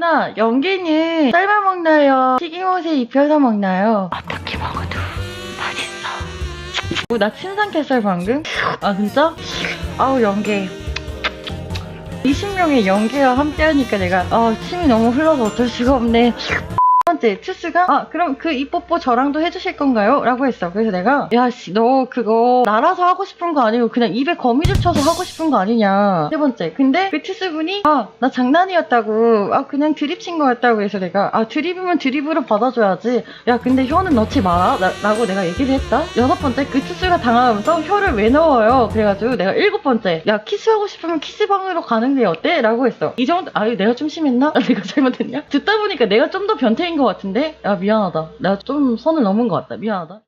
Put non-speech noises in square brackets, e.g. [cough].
누나, 연기는 삶아 먹나요? 튀김옷에 입혀서 먹나요? 어떻게 먹어도 맛있어. 어, 나 침상 켰어요, 방금? 아, 진짜? 아우, 연기. 20명의 연기와 함께 하니까 내가, 아, 침이 너무 흘러서 어쩔 수가 없네. 첫 번째, 투스가, 아, 그럼 그 이뽀뽀 저랑도 해주실 건가요? 라고 했어. 그래서 내가, 야, 씨, 너 그거 날아서 하고 싶은 거 아니고 그냥 입에 거미줄 쳐서 하고 싶은 거 아니냐. 세 번째, 근데 그 투스분이, 아, 나 장난이었다고, 아, 그냥 드립 친 거였다고 해서 내가, 아, 드립이면 드립으로 받아줘야지. 야, 근데 혀는 넣지 마라. 나- 라고 내가 얘기를 했다. 여섯 번째, 그 투스가 당하면서 혀를 왜 넣어요? 그래가지고 내가 일곱 번째, 야, 키스하고 싶으면 키스방으로 가는 게 어때? 라고 했어. 이 정도, 아유, 내가 좀 심했나? 아, [laughs] 내가 잘못했냐? 듣다 보니까 내가 좀 더 변태인 것 같은데? 야, 미안하다. 내가 좀 선을 넘은 것 같다. 미안하다.